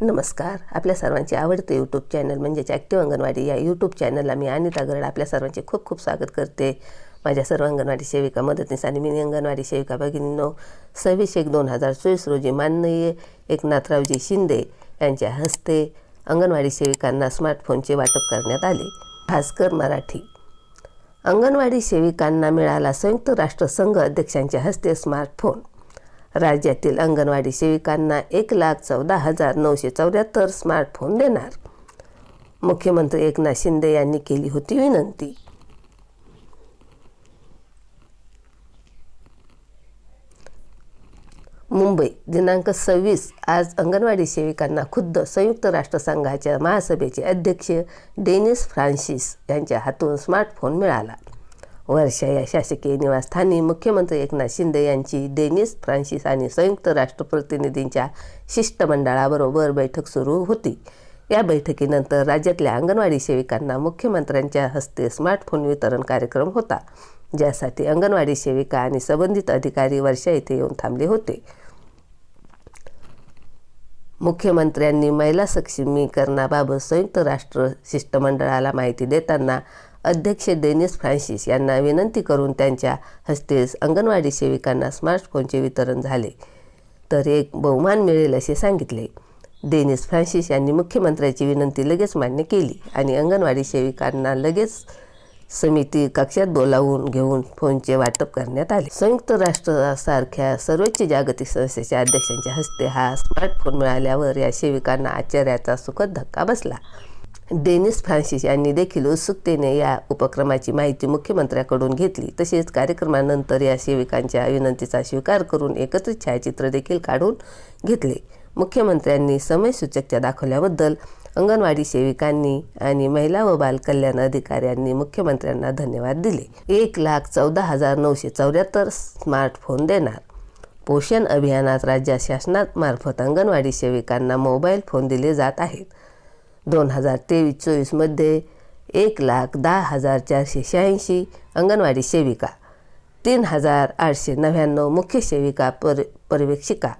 नमस्कार. आपल्या सर्वांचे आवडते यूट्यूब चॅनल म्हणजेच ॲक्टिव्ह अंगणवाडी या यूट्यूब चॅनलला मी अनिता गरड आपल्या सर्वांचे खूप खूप स्वागत करते. माझ्या सर्व अंगणवाडी सेविका मदतनीस आणि मिनी अंगणवाडी सेविका भगिनींनो सव्वीस एक दोन हजार चोवीस रोजी माननीय एकनाथरावजी शिंदे यांच्या हस्ते अंगणवाडी सेविकांना स्मार्टफोनचे वाटप करण्यात आले. भास्कर मराठी. अंगणवाडी सेविकांना मिळाला संयुक्त राष्ट्रसंघ अध्यक्षांच्या हस्ते स्मार्टफोन राज्यातील अंगणवाडी सेविकांना एक लाख चौदा हजार नऊशे चौऱ्याहत्तर स्मार्टफोन देणार. मुख्यमंत्री एकनाथ शिंदे यांनी केली होती विनंती. मुंबई दिनांक सव्वीस आज अंगणवाडी सेविकांना खुद्द संयुक्त राष्ट्रसंघाच्या महासभेचे अध्यक्ष डेनिस फ्रान्सिस यांच्या हातून स्मार्टफोन मिळाला. वर्षा या शासकीय निवासस्थानी मुख्यमंत्री एकनाथ शिंदे यांची डेनिस फ्रान्सिस आणि संयुक्त राष्ट्र प्रतिनिधींच्या शिष्टमंडळाबरोबर बैठक सुरू होती. या बैठकीनंतर राज्यातल्या अंगणवाडी सेविकांना मुख्यमंत्र्यांच्या हस्ते स्मार्टफोन वितरण कार्यक्रम होता ज्यासाठी अंगणवाडी सेविका आणि संबंधित अधिकारी वर्षा येथे येऊन थांबले होते. मुख्यमंत्र्यांनी महिला सक्षमीकरणाबाबत संयुक्त राष्ट्र शिष्टमंडळाला माहिती देताना अध्यक्ष डेनिस फ्रान्सिस यांना विनंती करून त्यांच्या हस्ते अंगणवाडी सेविकांना स्मार्टफोनचे वितरण झाले. तर एक बहुमान मिळेल असे सांगितले. डेनिस फ्रान्सिस यांनी मुख्यमंत्र्याची विनंती लगेच मान्य केली आणि अंगणवाडी सेविकांना लगेच समिती कक्षात बोलावून घेऊन फोनचे वाटप करण्यात आले. संयुक्त राष्ट्रासारख्या सर्वोच्च जागतिक संस्थेच्या अध्यक्षांच्या हस्ते हा स्मार्टफोन मिळाल्यावर या सेविकांना आश्चर्याचा सुखद धक्का बसला. डेनिस फ्रान्सिस यांनी देखील उत्सुकतेने या उपक्रमाची माहिती मुख्यमंत्र्याकडून घेतली. तसेच कार्यक्रमानंतर या सेविकांच्या विनंतीचा स्वीकार करून एकत्रित छायाचित्र देखील काढून घेतले. मुख्यमंत्र्यांनी समयसूचकता दाखवल्याबद्दल अंगणवाडी सेविकांनी आणि महिला व बालकल्याण अधिकाऱ्यांनी मुख्यमंत्र्यांना धन्यवाद दिले. एक लाख चौदा हजार नऊशे चौऱ्याहत्तर स्मार्टफोन देणार. पोषण अभियानात राज्य शासनामार्फत अंगणवाडी सेविकांना मोबाईल फोन दिले जात आहेत. दोन हजार तेवीस चोवीसमध्ये एक लाख दहा हजार चारशे शहाऐंशी अंगणवाडी सेविका तीन हजार आठशे नव्याण्णव मुख्य सेविका पर पर्यवेक्षिका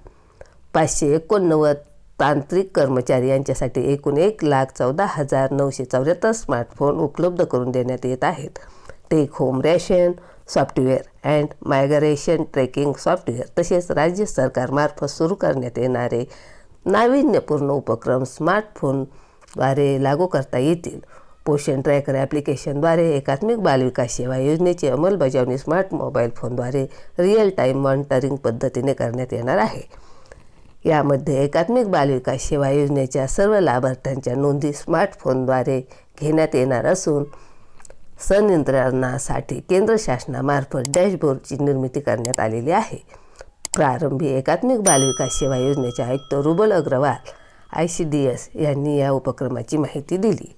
पाचशे एकोणनव्वद तांत्रिक कर्मचारी यांच्यासाठी एकूण एक लाख चौदा हजार नऊशे चौऱ्याहत्तर स्मार्टफोन उपलब्ध करून देण्यात येत आहेत. Take home ration software and migration tracking software तसेच राज्य सरकारमार्फत सुरू करण्यात येणारे नाविन्यपूर्ण उपक्रम स्मार्टफोन द्वारे लागू करता येतील. पोषण ट्रॅकर ॲप्लिकेशनद्वारे एकात्मिक बालविकास सेवा योजनेची अंमलबजावणी स्मार्ट मोबाईल फोनद्वारे रिअल टाईम मॉनिटरिंग पद्धतीने करण्यात येणार आहे. यामध्ये एकात्मिक बालविकास सेवा योजनेच्या सर्व लाभार्थ्यांच्या नोंदी स्मार्टफोनद्वारे घेण्यात येणार असून संनियंत्रणासाठी केंद्र शासनामार्फत डॅशबोर्डची निर्मिती करण्यात आलेली आहे. प्रारंभी एकात्मिक बालविकास सेवा योजनेचे आयुक्त Rubal Agarwal I C D S यांनी या उपक्रमाची माहिती दिली.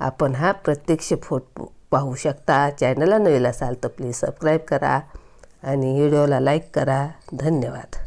आपण हा प्रत्यक्ष फोटो पाहू शकता. चॅनलला नवीन असाल तर प्लीज सबस्क्राईब करा आणि व्हिडिओला लाईक करा. धन्यवाद.